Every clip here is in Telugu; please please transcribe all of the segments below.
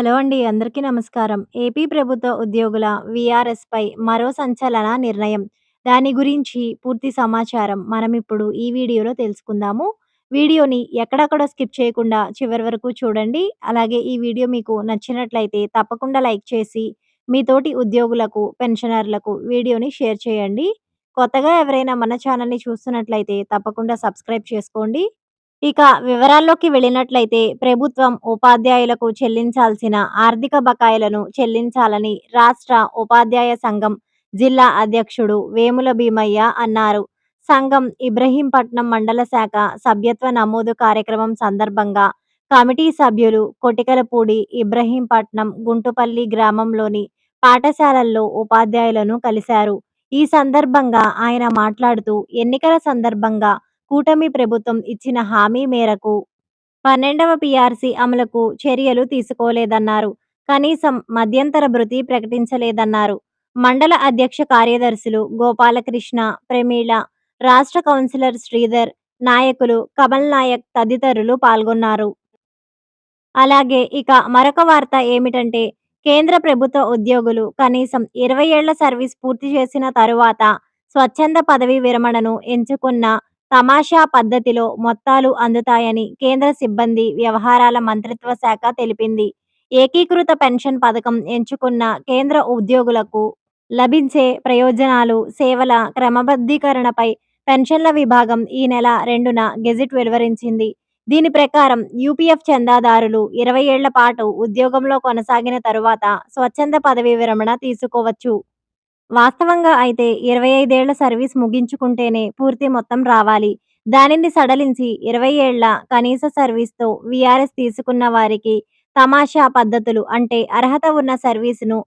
హలో అండి. అందరికీ నమస్కారం. ఏపీ ప్రభుత్వ ఉద్యోగుల వీఆర్ఎస్‌పై మరో సంచలన నిర్ణయం. దాని గురించి పూర్తి సమాచారం మనం ఇప్పుడు ఈ వీడియోలో తెలుసుకుందాము. వీడియోని ఎక్కడక్కడ స్కిప్ చేయకుండా చివరి వరకు చూడండి. అలాగే ఈ వీడియో మీకు నచ్చినట్లయితే తప్పకుండా లైక్ చేసి, మీ తోటి ఉద్యోగులకు, పెన్షనర్లకు వీడియోని షేర్ చేయండి. కొత్తగా ఎవరైనా మన ఛానల్‌ని చూస్తున్నట్లయితే తప్పకుండా సబ్స్క్రైబ్ చేసుకోండి. ఇక వివరాల్లోకి వెళ్ళినట్లయితే ప్రభుత్వం ఉపాధ్యాయులకు చెల్లించాల్సిన ఆర్థిక బకాయిలను చెల్లించాలని రాష్ట్ర ఉపాధ్యాయ సంఘం జిల్లా అధ్యక్షుడు వేముల భీమయ్య అన్నారు. సంఘం ఇబ్రహీంపట్నం మండల శాఖ సభ్యత్వ నమోదు కార్యక్రమం సందర్భంగా కమిటీ సభ్యులు కొటికలపూడి, ఇబ్రహీంపట్నం, గుంటుపల్లి గ్రామంలోని పాఠశాలల్లో ఉపాధ్యాయులను కలిశారు. ఈ సందర్భంగా ఆయన మాట్లాడుతూ ఎన్నికల సందర్భంగా కూటమి ప్రభుత్వం ఇచ్చిన హామీ మేరకు పన్నెండవ పీఆర్సీ అమలుకు చర్యలు తీసుకోలేదన్నారు. కనీసం మధ్యంతర భృతి ప్రకటించలేదన్నారు. మండల అధ్యక్ష కార్యదర్శులు గోపాలకృష్ణ, ప్రమీళ రాష్ట్ర కౌన్సిలర్ శ్రీధర్, నాయకులు కమల్ నాయక్ తదితరులు పాల్గొన్నారు. అలాగే ఇక మరొక వార్త ఏమిటంటే కేంద్ర ప్రభుత్వ ఉద్యోగులు కనీసం ఇరవై ఏళ్ళ సర్వీస్ పూర్తి చేసిన తరువాత స్వచ్ఛంద పదవీ విరమణను ఎంచుకున్న తమాషా పద్ధతిలో మొత్తాలు అందుతాయని కేంద్ర సిబ్బంది వ్యవహారాల మంత్రిత్వ శాఖ తెలిపింది. ఏకీకృత పెన్షన్ పథకం ఎంచుకున్న కేంద్ర ఉద్యోగులకు లభించే ప్రయోజనాలు, సేవల క్రమబద్ధీకరణపై పెన్షన్ల విభాగం ఈ నెల రెండున గెజిట్ వెలువరించింది. దీని ప్రకారం యూపీఎఫ్ చందాదారులు ఇరవై ఏళ్ళ పాటు ఉద్యోగంలో కొనసాగిన తరువాత స్వచ్ఛంద పదవీ విరమణ తీసుకోవచ్చు. వాస్తవంగా అయితే ఇరవై ఐదేళ్ళ సర్వీస్ ముగించుకుంటేనే పూర్తి మొత్తం రావాలి. దానిని సడలించి ఇరవై ఏళ్ళ కనీస సర్వీస్‌తో విఆర్ఎస్ తీసుకున్న వారికి తమాషా పద్ధతులు అంటే అర్హత ఉన్న సర్వీసును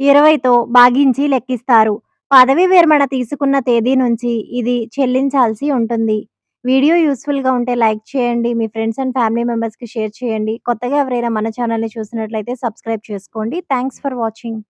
ఇరవైతో భాగించి లెక్కిస్తారు. పదవీ విరమణ తీసుకున్న తేదీ నుంచి ఇది చెల్లించాల్సి ఉంటుంది. వీడియో యూస్ఫుల్గా ఉంటే లైక్ చేయండి. మీ ఫ్రెండ్స్ అండ్ ఫ్యామిలీ మెంబర్స్‌కి షేర్ చేయండి. కొత్తగా ఎవరైనా మన ఛానల్‌ని చూసినట్లయితే సబ్స్క్రైబ్ చేసుకోండి. Thanks for watching.